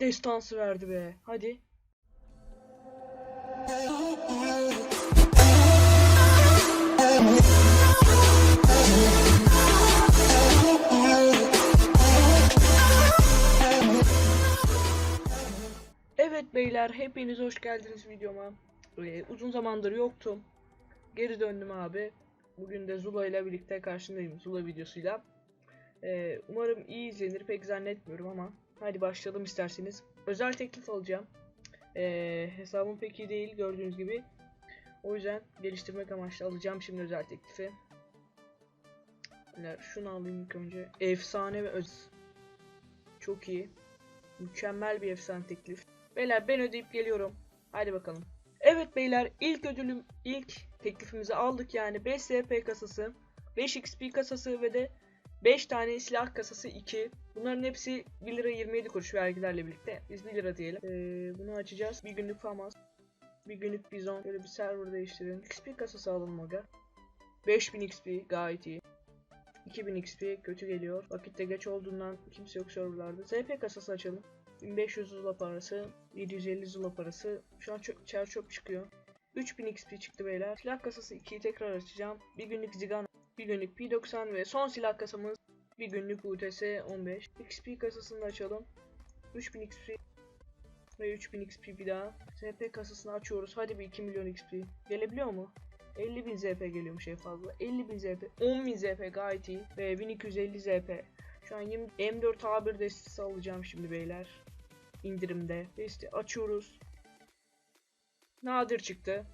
Destansı verdi be. Hadi. Evet beyler hepiniz hoş geldiniz videoma. Ee, uzun zamandır yoktum. Geri döndüm abi. Bugün de Zula ile birlikte karşındayım Zula videosuyla. Ee, umarım iyi izlenir pek zannetmiyorum ama hadi başlayalım isterseniz. Özel teklif alacağım. Ee, hesabım pek iyi değil gördüğünüz gibi. O yüzden geliştirmek amaçlı alacağım şimdi özel teklifi. Şunu alayım ilk önce. Efsane ve öz. Çok iyi. Mükemmel bir efsane teklif. Beyler ben ödeyip geliyorum. Hadi bakalım. Evet beyler ilk ödülüm ilk teklifimizi aldık yani 5 SP kasası, 5 XP kasası ve de 5 tane silah kasası 2. Bunların hepsi 1 lira 27 kuruş vergilerle birlikte. Biz 1 lira diyelim. Ee, bunu açacağız. Bir günlük famas. Bir günlük bizon. Böyle bir server değiştirelim. XP kasası alalım aga. 5000 XP gayet iyi. 2000 XP kötü geliyor. Vakitte geç olduğundan kimse yok serverlarda. SP kasası açalım. 1500 zula parası, 750 zula parası. Şu an çöp, çer çöp çıkıyor. 3000 XP çıktı beyler. Silah kasası 2'yi tekrar açacağım. Bir günlük Zigan, bir günlük P90 ve son silah kasamız bir günlük UTS 15. XP kasasını açalım. 3000 XP ve 3000 XP bir daha. ZP kasasını açıyoruz. Hadi bir 2 milyon XP. Gelebiliyor mu? 50.000 ZP geliyormuş en fazla. 50.000 ZP, 10.000 ZP gayet iyi ve 1250 ZP. Şu an 20 M4 A1 destesi alacağım şimdi beyler. İndirimde. Deste açıyoruz. Nadir çıktı.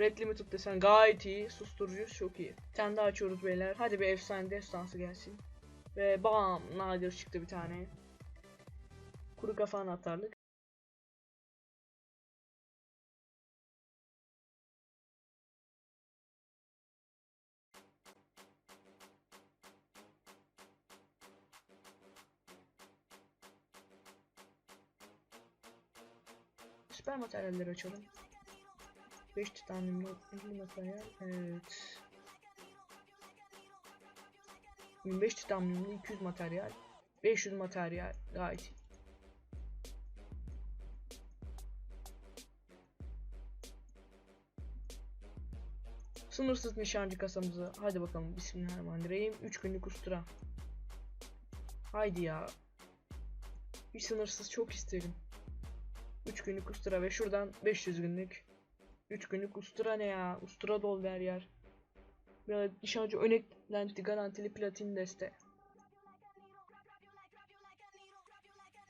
Red Limited desen gayet iyi. Susturucu çok iyi. Tane daha açıyoruz beyler. Hadi bir efsane destansı gelsin. Ve bam nadir çıktı bir tane. Kuru kafa anahtarlık. Süper materyalleri açalım. 5 titanyumlu 50 materyal. Evet. 25 titanyumlu 200 materyal. 500 materyal. Gayet. Sınırsız nişancı kasamızı. Hadi bakalım. Bismillahirrahmanirrahim. 3 günlük ustura. Haydi ya. Bir sınırsız çok isterim. 3 günlük ustura ve şuradan 500 günlük. 3 günlük ustura ne ya? Ustura dolu her yer. Böyle nişancı öneklenti garantili platin deste.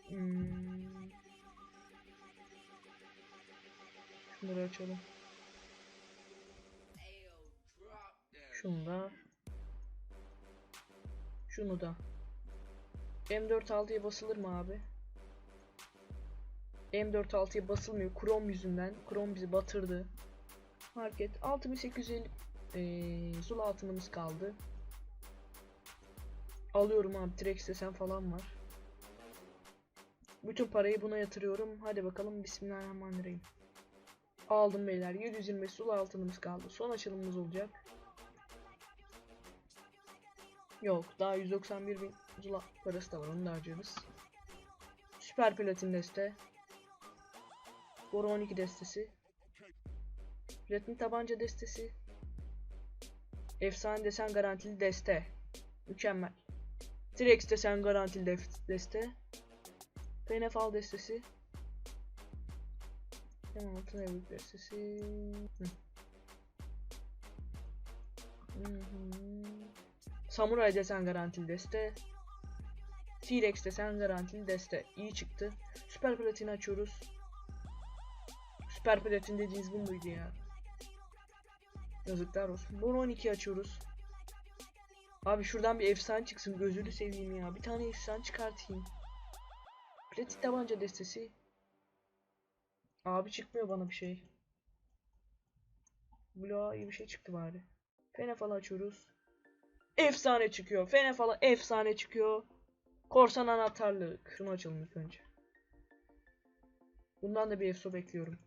Hmm. Şunları açalım. Şunu da. Şunu da. M4 6'ya basılır mı abi? M4 6'ya basılmıyor. Chrome yüzünden. Chrome bizi batırdı. Market 6850 eee zul altınımız kaldı. Alıyorum abi. T-Rex desen falan var. Bütün parayı buna yatırıyorum. Hadi bakalım. Bismillahirrahmanirrahim. Aldım beyler. 725 zul altınımız kaldı. Son açılımımız olacak. Yok. Daha 191 bin zul parası da var. Onu da harcarız. Süper platin deste. Boru 12 destesi. Platin tabanca destesi. Efsane desen garantili deste. Mükemmel. T-Rex desen garantili def- deste. PNFL destesi. Hemen altın destesi. Samuray desen garantili deste. T-Rex desen garantili deste. İyi çıktı. Süper platini açıyoruz. Süper platin dediğiniz bu muydu ya? Yazıklar olsun. Boru 12 açıyoruz. Abi şuradan bir efsane çıksın gözünü seveyim ya. Bir tane efsane çıkartayım. Platin tabanca destesi. Abi çıkmıyor bana bir şey. Bloğa iyi bir şey çıktı bari. Fenefal'ı açıyoruz. Efsane çıkıyor. Fenefal'a efsane çıkıyor. Korsan anahtarlık. Şunu açalım ilk önce. Bundan da bir efso bekliyorum.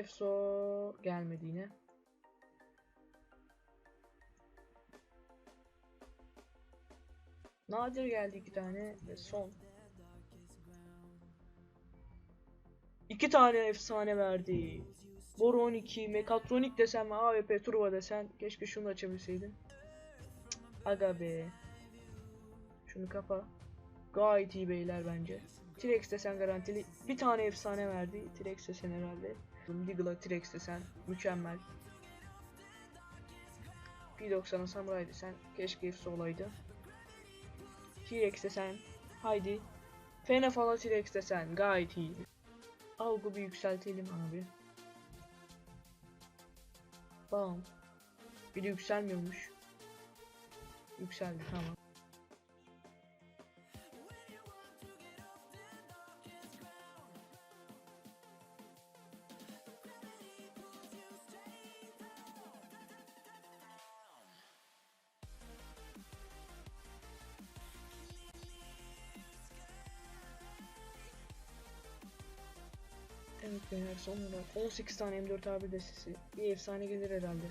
Efso gelmedi yine. Nadir geldi iki tane ve son. İki tane efsane verdi. Boru 12, Mekatronik desen ve AWP Turbo desen. Keşke şunu da açabilseydim. Aga be. Şunu kapa. Gayet iyi beyler bence. T-Rex desen garantili. Bir tane efsane verdi. T-Rex desen herhalde. Deagle'a T-Rex desen mükemmel. P90'a Samurai desen keşke hepsi olaydı. T-Rex desen haydi. Fena falan T-Rex desen gayet iyi. Algı bir yükseltelim abi. Bam. Bir de yükselmiyormuş. Yükseldi tamam. Evet beyler son olarak 18 tane M4 abi destesi. Bir efsane gelir herhalde.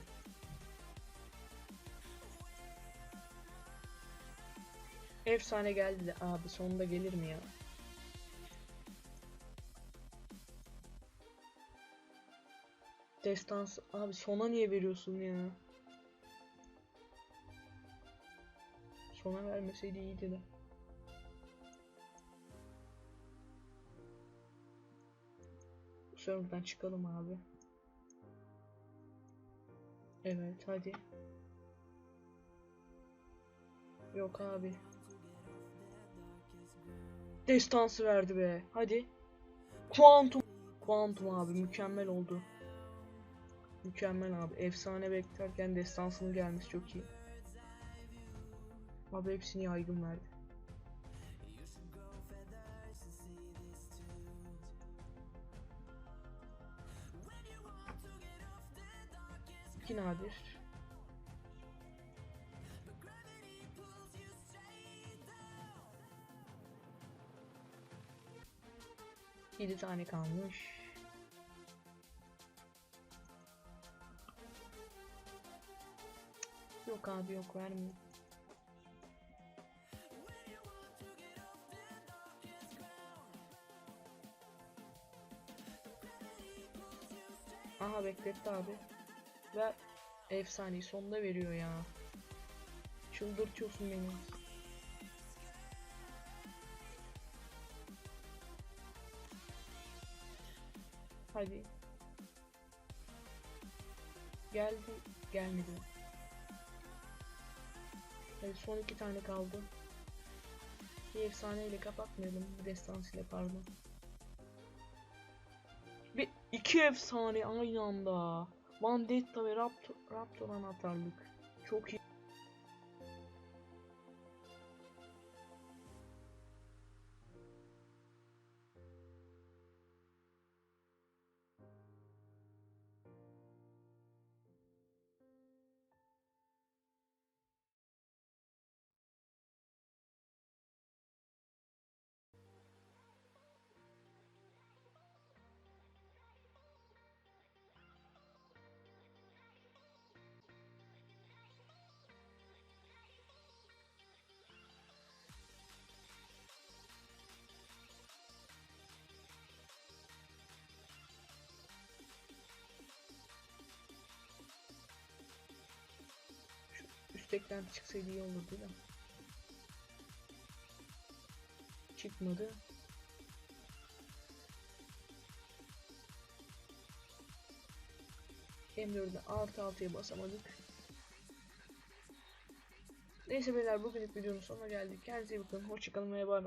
Efsane geldi de abi sonunda gelir mi ya? Destans abi sona niye veriyorsun ya? Sona vermeseydi iyiydi de. Server'dan çıkalım abi. Evet hadi. Yok abi. Destansı verdi be. Hadi. Kuantum. Kuantum abi mükemmel oldu. Mükemmel abi. Efsane beklerken destansının gelmesi çok iyi. Abi hepsini yaygın verdi. İki nadir. Yedi tane kalmış. Yok abi yok vermiyor. Aha bekletti abi. Ve efsaneyi sonunda veriyor ya. Çıldırtıyorsun beni. Hadi. Geldi, gelmedi. Hadi son iki tane kaldı. Bir efsaneyle kapatmayalım. Bir destans ile pardon. Bir iki efsane aynı anda. Vendetta ve Raptor, Raptor anahtarlık. Çok iyi. Eklenti çıksaydı iyi olurdu da. Çıkmadı. M4'de artı altıya basamadık. Neyse beyler bugünlük videonun sonuna geldik. Kendinize iyi bakın. Hoşçakalın ve bay.